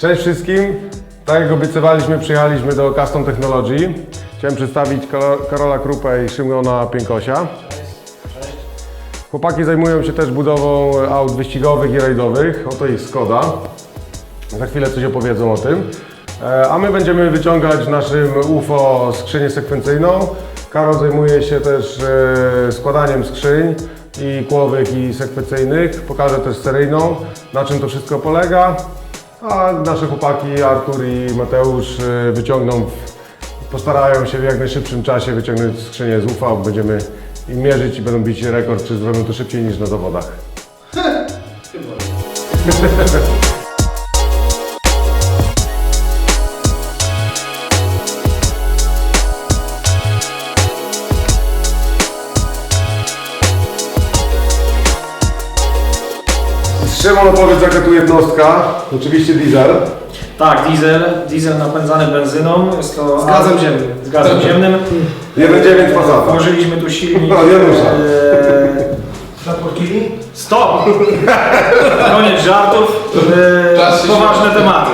Cześć wszystkim. Tak jak obiecywaliśmy, przyjechaliśmy do Custom Technology. Chciałem przedstawić Karo- Karola Krupę i Szymona Piękosia. Chłopaki zajmują się też budową aut wyścigowych i rajdowych. Oto ich Skoda. Za chwilę coś opowiedzą o tym. E, A my będziemy wyciągać naszym UFO skrzynię sekwencyjną. Karol zajmuje się też e, składaniem skrzyń i kłowych i sekwencyjnych. Pokażę też seryjną, na czym to wszystko polega. A nasze chłopaki Artur i Mateusz e, wyciągną, postarają się w jak najszybszym czasie wyciągnąć skrzynię z UFO. Będziemy im mierzyć i będą bić rekord, czy zrobią to szybciej niż na zawodach. Szymon opowiedz jaka tu jednostka, oczywiście diesel. Tak, diesel, diesel napędzany benzyną. Jest to Z gazem ziemnym. Z gazem ziemnym. 1.9 Passata. Włożyliśmy tu silnik. No, Janusza. e, Zapłakili? Stop! Koniec żartów. E, Czas się poważne tematy.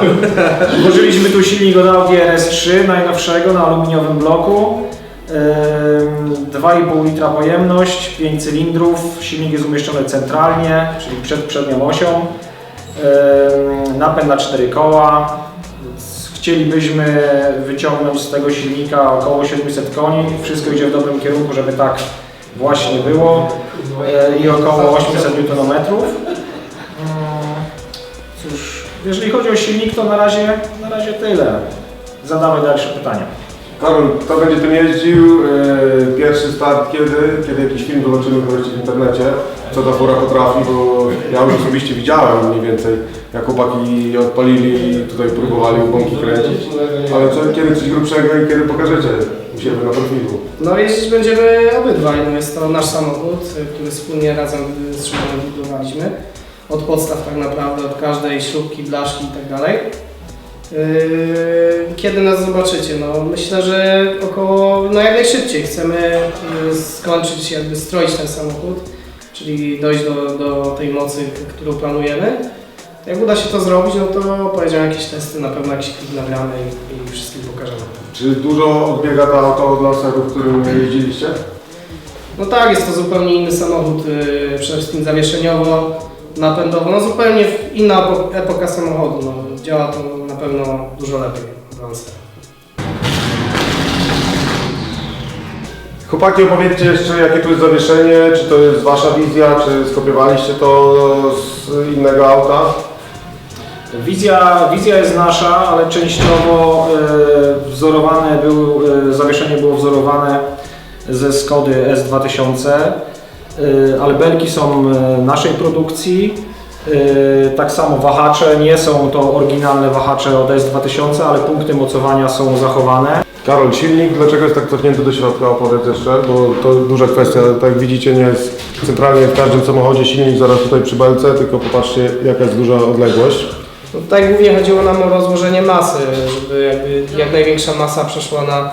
Włożyliśmy tu silnik od Audi RS3 najnowszego na aluminiowym bloku. E, 2,5 litra pojemność, 5 cylindrów. Silnik jest umieszczony centralnie, czyli przed przednią osią. Napęd na 4 koła. Chcielibyśmy wyciągnąć z tego silnika około 700 koni. Wszystko idzie w dobrym kierunku, żeby tak właśnie było. I około 800 Nm. Cóż, jeżeli chodzi o silnik, to na razie, na razie tyle. Zadamy dalsze pytania. Karol, kto będzie tym jeździł? Yy, Pierwszy start kiedy? Kiedy jakiś film zobaczymy wreszcie w internecie, co ta fura potrafi, bo ja już osobiście widziałem mniej więcej, jak chłopaki odpalili i tutaj próbowali bąki kręcić. Ale co, kiedy coś grubszego i kiedy pokażecie u siebie na profilu? No jeździć będziemy obydwaj. No jest to nasz samochód, który wspólnie razem z Szymonem budowaliśmy. Od podstaw tak naprawdę, od każdej śrubki, blaszki i tak dalej. Yy, Kiedy nas zobaczycie? No myślę, że około, no jak najszybciej chcemy y, skończyć, jakby stroić ten samochód, czyli dojść do, do tej mocy, którą planujemy. Jak uda się to zrobić, no to powiedziałem jakieś testy, na pewno jakiś klip nagramy i, i wszystkim pokażemy. Czy dużo odbiega ta auto od laserów, którym jeździliście? No tak, jest to zupełnie inny samochód, yy, przede wszystkim zawieszeniowo, napędowo, no zupełnie w- inna epo- epoka samochodu, no, działa to na pewno dużo lepiej. Lance. Chłopaki, opowiedzcie jeszcze, jakie tu jest zawieszenie, czy to jest wasza wizja, czy skopiowaliście to z innego auta? Wizja, wizja jest nasza, ale częściowo e, wzorowane był, e, zawieszenie było wzorowane ze Skody S2000, e, ale belki są e, naszej produkcji. E, tak samo wahacze, nie są to oryginalne wahacze od S2000, ale punkty mocowania są zachowane. Karol, silnik, dlaczego jest tak cofnięty do środka? Opowiedz jeszcze, bo to duża kwestia. Tak jak widzicie, nie jest centralnie w każdym samochodzie silnik zaraz tutaj przy belce, tylko popatrzcie, jaka jest duża odległość. No tutaj głównie chodziło nam o rozłożenie masy, żeby jakby jak największa masa przeszła na,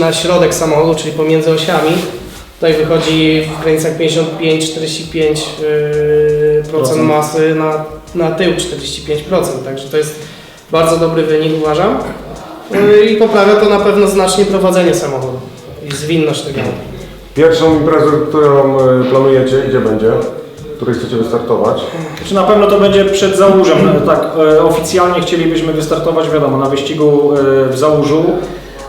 na środek samochodu, czyli pomiędzy osiami. Tutaj wychodzi w granicach 55-45% yy, procent masy, na, na tył 45%, także to jest bardzo dobry wynik uważam. Yy, I poprawia to na pewno znacznie prowadzenie samochodu i zwinność tego. Pierwszą imprezę, którą e, planujecie, gdzie będzie? W której chcecie wystartować? Czy na pewno to będzie przed Załużem? Tak, e, oficjalnie chcielibyśmy wystartować, wiadomo, na wyścigu e, w Załużu,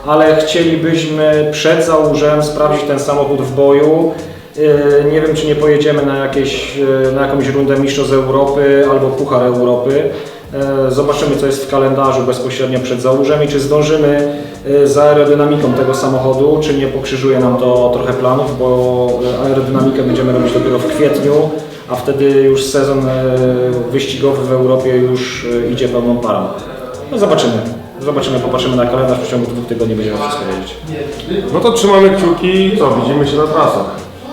ale chcielibyśmy przed Załużem sprawdzić ten samochód w boju. E, Nie wiem, czy nie pojedziemy na, jakieś, e, na jakąś rundę Mistrzostw Europy albo Puchar Europy. E, Zobaczymy, co jest w kalendarzu bezpośrednio przed Załużem i czy zdążymy z aerodynamiką tego samochodu, czy nie pokrzyżuje nam to trochę planów, bo aerodynamikę będziemy robić dopiero w kwietniu, a wtedy już sezon wyścigowy w Europie już idzie pełną parą. No zobaczymy. Zobaczymy, popatrzymy na kalendarz, w przeciągu dwóch tygodni będziemy wszystko wiedzieć. No to trzymamy kciuki i co, widzimy się na trasach.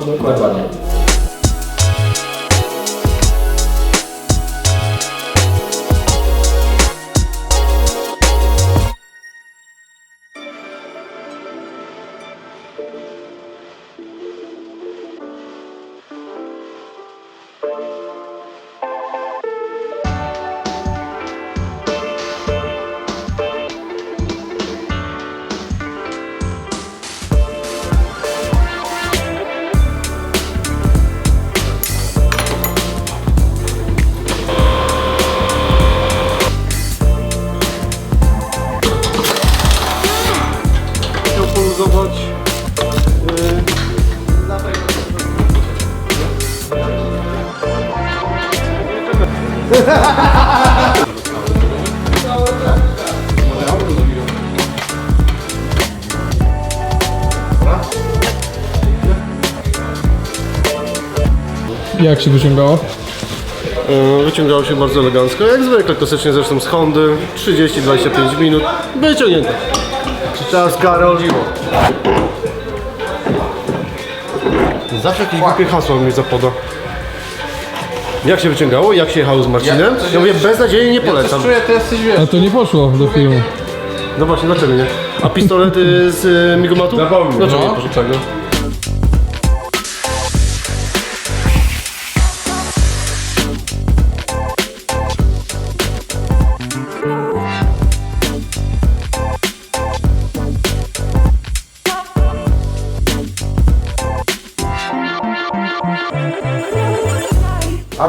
Dokładnie. Jak się wyciągało? Yy, Wyciągało się bardzo elegancko, jak zwykle, klasycznie zresztą z Hondy. 30-25 minut, wyciągnięte. Czas Karol. Zawsze jakieś głupie hasło mi zapoda. Jak się wyciągało? Jak się jechało z Marcinem? Ja mówię, beznadziejnie nie polecam. Czuję, to jesteś wiesz. A to nie poszło do filmu. No właśnie, dlaczego nie? A pistolety z y, migomatu? Zapomnij. Dlaczego No. nie poszło czego?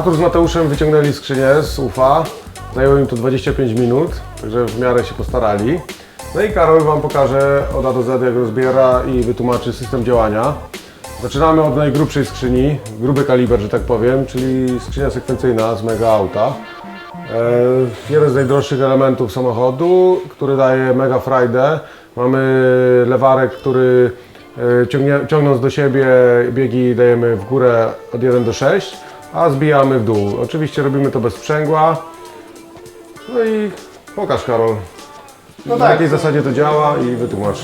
Artur z Mateuszem wyciągnęli skrzynię z UFA. Zajęło im to 25 minut, także w miarę się postarali. No i Karol Wam pokaże od A do Z, jak rozbiera i wytłumaczy system działania. Zaczynamy od najgrubszej skrzyni, gruby kaliber, że tak powiem, czyli skrzynia sekwencyjna z mega auta. E, jeden z najdroższych elementów samochodu, który daje mega frajdę. Mamy lewarek, który e, ciągnie, ciągnąc do siebie biegi dajemy w górę od 1 do 6, a zbijamy w dół. Oczywiście robimy to bez sprzęgła. No i pokaż Karol, No na tak, jakiej zasadzie to działa i wytłumacz.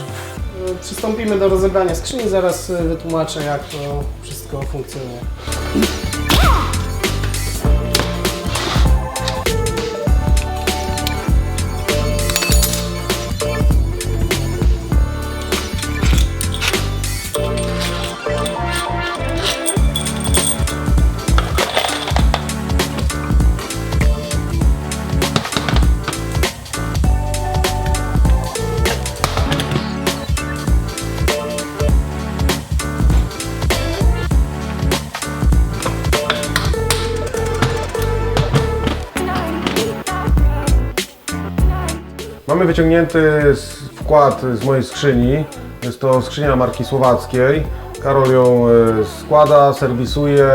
przystąpimy do rozebrania skrzyni, zaraz y, wytłumaczę jak to wszystko funkcjonuje. Mamy wyciągnięty wkład z mojej skrzyni. Jest to skrzynia marki słowackiej. Karol ją e, składa, serwisuje,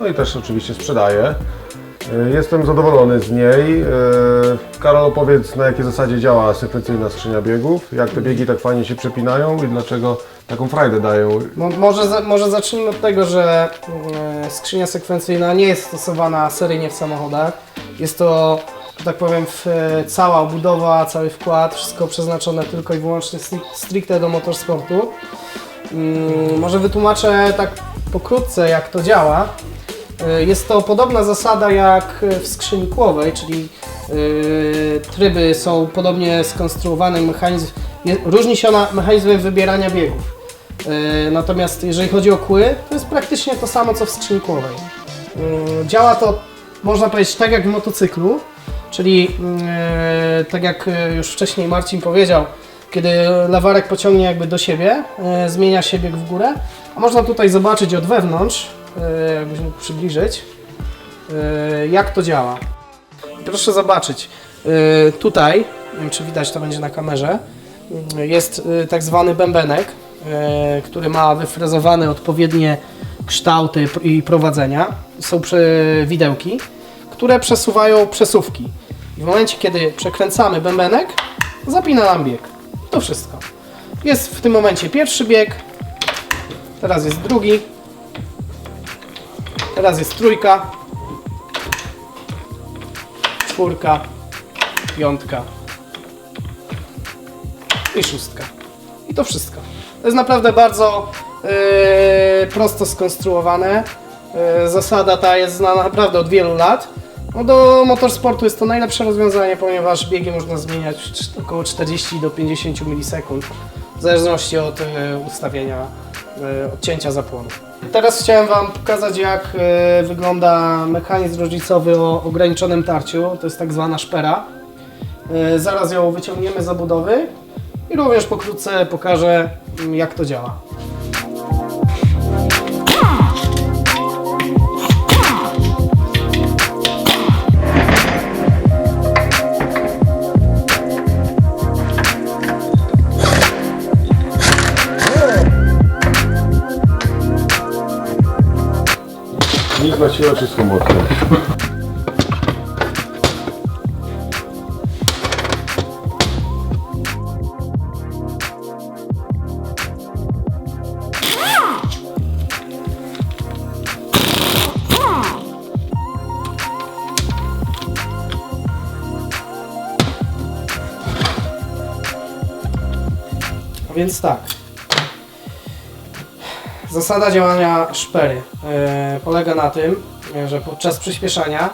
no i też oczywiście sprzedaje. E, Jestem zadowolony z niej. E, Karol, opowiedz na jakiej zasadzie działa sekwencyjna skrzynia biegów, jak te biegi tak fajnie się przepinają i dlaczego taką frajdę dają. Mo- Może, za, może zacznijmy od tego, że e, skrzynia sekwencyjna nie jest stosowana seryjnie w samochodach. Jest to, tak powiem, w, e, cała obudowa, cały wkład, wszystko przeznaczone tylko i wyłącznie stri- stricte do motorsportu. Mm, może wytłumaczę tak pokrótce, jak to działa. E, Jest to podobna zasada jak w skrzyni kłowej, czyli e, tryby są podobnie skonstruowane, mechanizm, je, różni się ona mechanizmem wybierania biegów. Natomiast jeżeli chodzi o kły, to jest praktycznie to samo co w skrzyni kłowej. Działa to, można powiedzieć, tak jak w motocyklu, czyli e, tak jak e, już wcześniej Marcin powiedział, kiedy lewarek pociągnie jakby do siebie, e, zmienia się bieg w górę, a można tutaj zobaczyć od wewnątrz, e, jakbyś mógł przybliżyć, jak to działa. Proszę zobaczyć, tutaj, nie wiem czy widać to będzie na kamerze, e, jest e, tak zwany bębenek, który ma wyfrezowane odpowiednie kształty i prowadzenia. Są prze- widełki, które przesuwają przesuwki. I w momencie, kiedy przekręcamy bębenek, zapina nam bieg. To wszystko. Jest w tym momencie pierwszy bieg, teraz jest drugi, teraz jest trójka, czwórka, piątka i szóstka. I to wszystko. To jest naprawdę bardzo yy, prosto skonstruowane. Yy, zasada ta jest znana naprawdę od wielu lat. No do motorsportu jest to najlepsze rozwiązanie, ponieważ biegi można zmieniać około 40 do 50 milisekund, w zależności od yy, ustawienia yy, odcięcia zapłonu. Teraz chciałem Wam pokazać, jak yy, wygląda mechanizm różnicowy o ograniczonym tarciu. To jest tak zwana szpera. Zaraz ją wyciągniemy z obudowy i również pokrótce pokażę, mm, jak to działa. Nic na siłę, wszystko mocno. Zasada działania szpery e, polega na tym, że podczas przyspieszania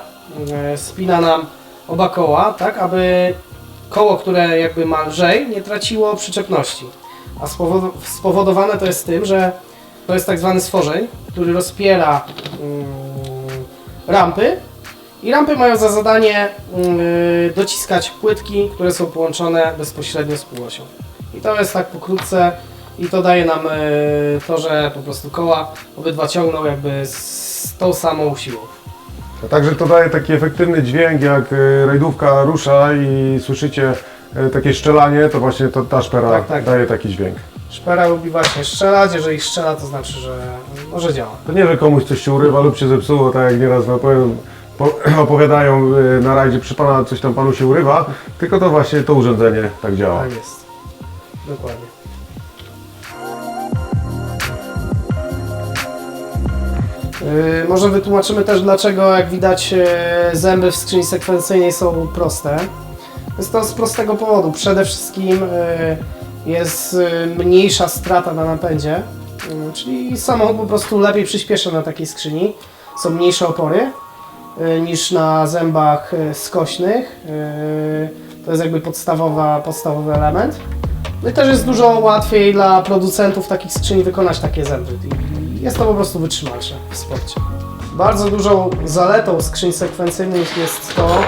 e, spina nam oba koła, tak aby koło, które jakby ma lżej, nie traciło przyczepności. A spowodo- spowodowane to jest tym, że to jest tak zwany stworzeń, który rozpiera mm, rampy i rampy mają za zadanie mm, dociskać płytki, które są połączone bezpośrednio z półosią. I to jest tak pokrótce i to daje nam e, to, że po prostu koła obydwa ciągną jakby z tą samą siłą. A Także to daje taki efektywny dźwięk, jak e, rajdówka rusza i słyszycie e, takie szczelanie, to właśnie to, ta szpera Tak, tak. daje taki dźwięk. Szpera lubi właśnie strzelać, jeżeli strzela to znaczy, że może działa. To nie, że komuś coś się urywa lub się zepsuło, tak jak nieraz no, powiem, po, opowiadają na rajdzie, przy pana coś tam panu się urywa, tylko to właśnie to urządzenie tak działa. Tak jest. Dokładnie. Może wytłumaczymy też dlaczego, jak widać, yy, zęby w skrzyni sekwencyjnej są proste. Jest to z prostego powodu. Przede wszystkim yy, jest yy, mniejsza strata na napędzie, yy, czyli samochód po prostu lepiej przyspiesza na takiej skrzyni. Są mniejsze opory yy, niż na zębach yy, skośnych. Yy, To jest jakby podstawowa, podstawowy element. No i też jest dużo łatwiej dla producentów takich skrzyni wykonać takie zęby. Jest to po prostu wytrzymalsze w sporcie. Bardzo dużą zaletą skrzyń sekwencyjnych jest to,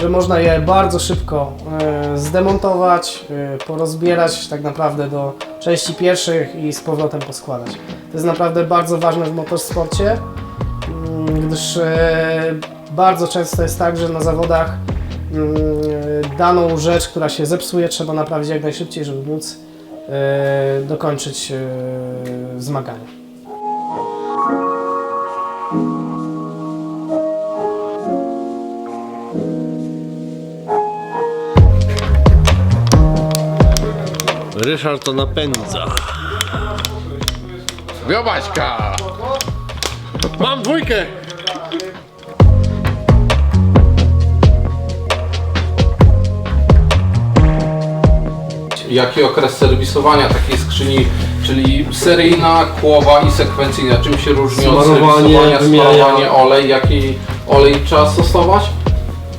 że można je bardzo szybko e, zdemontować, e, porozbierać tak naprawdę do części pierwszych i z powrotem poskładać. To jest naprawdę bardzo ważne w motorsporcie, mm, gdyż e, bardzo często jest tak, że na zawodach mm, daną rzecz, która się zepsuje, trzeba naprawić jak najszybciej, żeby móc dokończyć zmagania. Ryszard to napędza. Wiobaśka! Mam dwójkę! Jaki okres serwisowania takiej skrzyni, czyli seryjna, kłowa i sekwencyjna? Czym się różni od Smarowanie, serwisowania, wymiana. smarowanie, olej? Jaki olej trzeba stosować?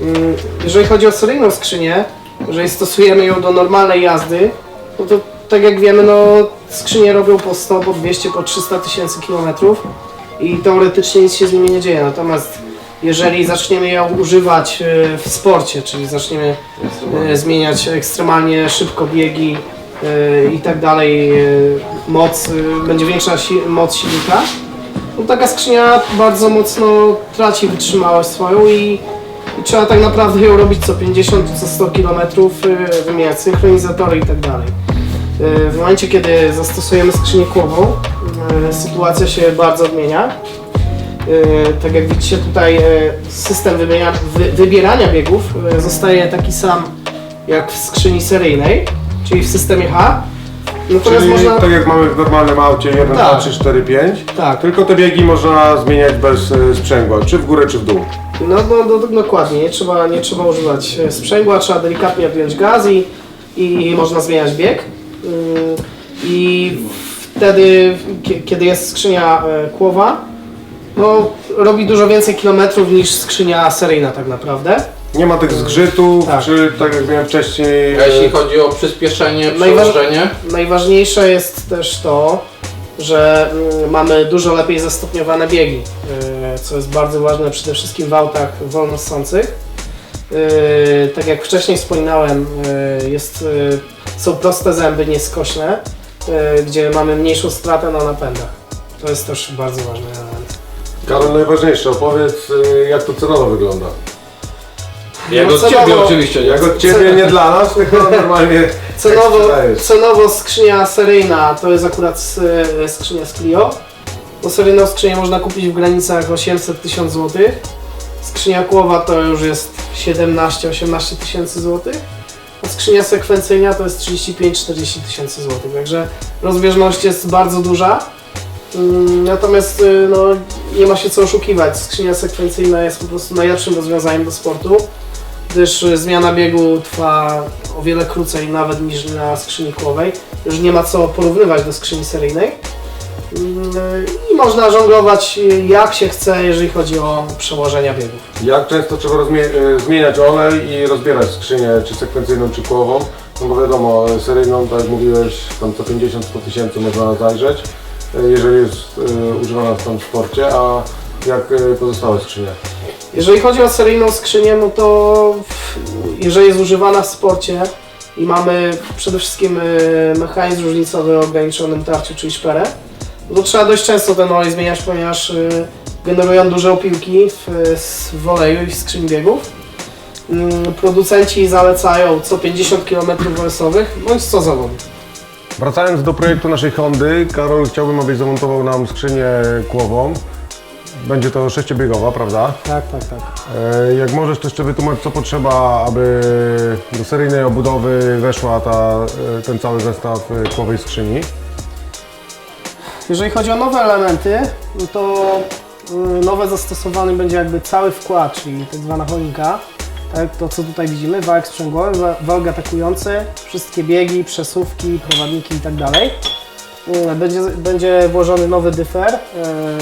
Mm, Jeżeli chodzi o seryjną skrzynię, jeżeli stosujemy ją do normalnej jazdy, no to tak jak wiemy, no skrzynie robią po 100, po 200, po 300 tysięcy kilometrów i teoretycznie nic się z nimi nie dzieje. Natomiast jeżeli zaczniemy ją używać e, w sporcie, czyli zaczniemy e, zmieniać ekstremalnie szybko biegi e, i tak dalej, moc, będzie większa si- moc silnika, no taka skrzynia bardzo mocno traci wytrzymałość swoją i, i trzeba tak naprawdę ją robić co 50, co 100 km, y, wymieniać synchronizatory i tak dalej. Y, W momencie, kiedy zastosujemy skrzynię kłową, y, sytuacja się bardzo zmienia. Y, Tak jak widzicie tutaj system wymienia, wy, wybierania biegów zostaje taki sam jak w skrzyni seryjnej, czyli w systemie H. Natomiast Czyli można... tak jak mamy w normalnym aucie 1, 2, Tak. 3, 4, 5, Tak. tylko te biegi można zmieniać bez e, sprzęgła, czy w górę, czy w dół. No, no, no dokładnie, nie trzeba, nie trzeba używać e, sprzęgła, trzeba delikatnie odjąć gaz i, i można zmieniać bieg. Ym, I wtedy, kie- kiedy jest skrzynia e, kłowa, no, robi dużo więcej kilometrów niż skrzynia seryjna tak naprawdę. Nie ma tych zgrzytów, Tak. czy tak jak miałem wcześniej. A e, jeśli chodzi o przyspieszenie, Najważ- przełożenie? Najważniejsze jest też to, że mm, mamy dużo lepiej zastopniowane biegi, yy, co jest bardzo ważne przede wszystkim w autach wolnossących. Tak jak wcześniej wspominałem, jest, są proste zęby, nieskośne, yy, gdzie mamy mniejszą stratę na napędach. To jest też bardzo ważny element. Karol, najważniejsze, opowiedz e, jak to cenowo wygląda. Jak No od cenowo- ciebie oczywiście, nie? Jak od Ciebie, nie dla nas, tylko normalnie Cenowo, jak cenowo skrzynia seryjna to jest akurat e, skrzynia z Clio. Bo seryjną skrzynię można kupić w granicach 800-1000 zł. Skrzynia kłowa to już jest 17-18 tysięcy złotych. Skrzynia sekwencyjna to jest 35-40 tysięcy złotych. Także rozbieżność jest bardzo duża. Mm, Natomiast y, no, nie ma się co oszukiwać. Skrzynia sekwencyjna jest po prostu najlepszym rozwiązaniem do sportu. gdyż y, zmiana biegu trwa o wiele krócej nawet niż na skrzyni kłowej. Już nie ma co porównywać do skrzyni seryjnej. I można żonglować y, jak się chce, jeżeli chodzi o przełożenia biegów. Jak często trzeba rozmie- e, zmieniać olej i rozbierać skrzynię, czy sekwencyjną, czy kłową? No bo wiadomo, e, seryjną, tak jak mówiłeś, tam co 50-100 tysięcy można zajrzeć, jeżeli jest używana w tam sporcie, a jak pozostałe skrzynie? Jeżeli chodzi o seryjną skrzynię, no to jeżeli jest używana w sporcie i mamy przede wszystkim y, mechanizm różnicowy o ograniczonym tarciu, czyli szperę, no to trzeba dość często ten olej zmieniać, ponieważ y, generują duże opiłki w, w oleju i w skrzyni biegów. Mm, Producenci zalecają co 50 km wolsowych bądź co zawodów. Wracając do projektu naszej Hondy, Karol chciałbym, abyś zamontował nam skrzynię kłową. Będzie to sześciobiegowa, prawda? Tak, tak, tak. E, Jak możesz to jeszcze wytłumaczyć, co potrzeba, aby do seryjnej obudowy weszła ta, e, ten cały zestaw e, kłowej skrzyni. Jeżeli chodzi o nowe elementy, to y, nowe zastosowany będzie jakby cały wkład, czyli tak zwana choinka. Tak, to co tutaj widzimy, wałek sprzęgłowy, wa- wałek atakujący, wszystkie biegi, przesuwki, prowadniki i tak. Y, Będzie, będzie włożony nowy dyfer,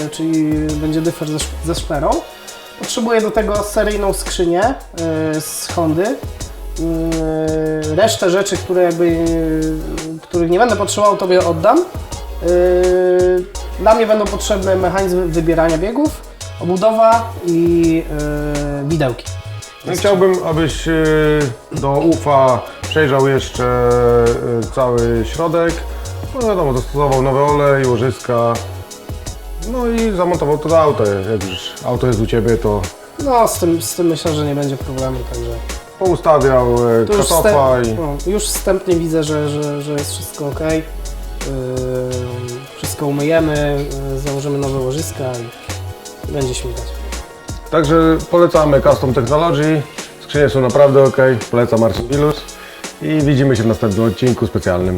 y, czyli będzie dyfer ze, ze szperą. Potrzebuję do tego seryjną skrzynię z Hondy. Resztę rzeczy, które jakby, których nie będę potrzebował, tobie oddam. Yy, Dla mnie będą potrzebne mechanizmy wybierania biegów, obudowa i yy, widełki. No i chciałbym, abyś e, do UFA przejrzał jeszcze cały środek. No wiadomo, zastosował nowy olej, łożyska. No i zamontował to do auta. Jak już auto jest u Ciebie, to No, z tym, z tym myślę, że nie będzie problemu, także poustawiał katofa i... no, już wstępnie widzę, że, że, że jest wszystko ok. Yy, wszystko umyjemy, yy, założymy nowe łożyska i będzie śmigać. Także polecamy Custom Technology. Skrzynie są naprawdę ok. Polecam Marcin Bilus. I widzimy się w następnym odcinku specjalnym.